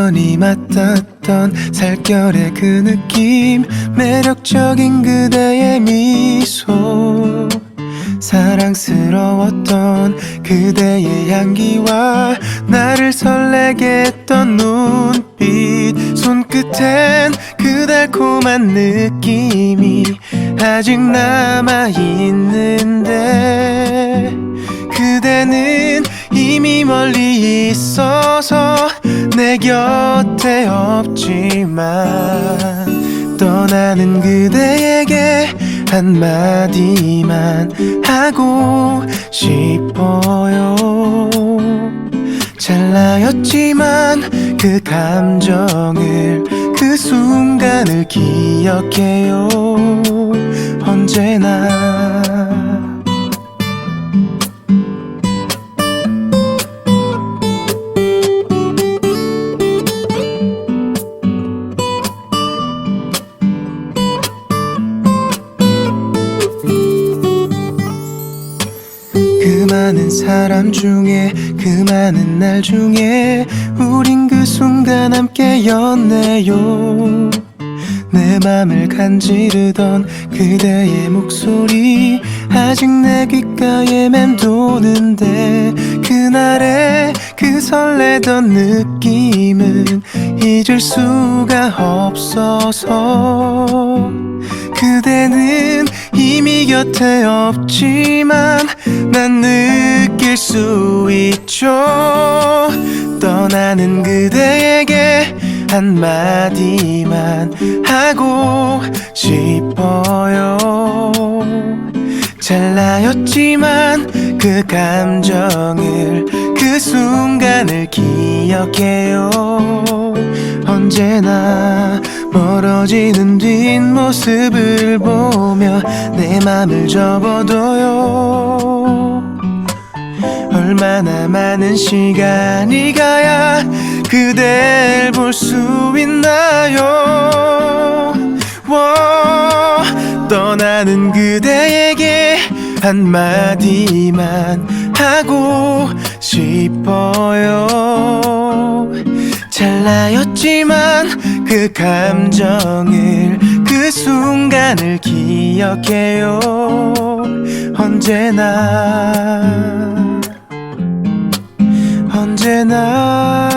우연히 맞닿던 살결의 그 느낌 매력적인 그대의 미소 사랑스러웠던 그대의 향기와 나를 설레게 했던 눈빛 손끝엔 그 달콤한 느낌이 아직 남아있는데 그대는 이미 멀리 있어서 내 곁에 없지만 떠나는 그대에게 한마디만 하고 싶어요. 찰나였지만 그 감정을 그 순간을 기억해요. 언제나 많은 사람 중에 그 많은 날 중에 우린 그 순간 함께였네요. 내 맘을 간지르던 그대의 목소리 아직 내 귓가에 맴도는데 그날의 그 설레던 느낌은 잊을 수가 없어서. 그대는 이미 곁에 없지만 난 느낄 수 있죠. 떠나는 그대에게 한마디만 하고 싶어요. 찰나였지만 그 감정을 그 순간을 기억해요. 언제나 멀어지는 뒷모습을 보며 내 맘을 접어둬요 얼마나 많은 시간이 가야 그댈 볼 수 있나요? 워, 떠나는 그대에게 한마디만 하고 싶어요. 찰나였지만 그 감정을 그 순간을 기억해요. 언제나 언제나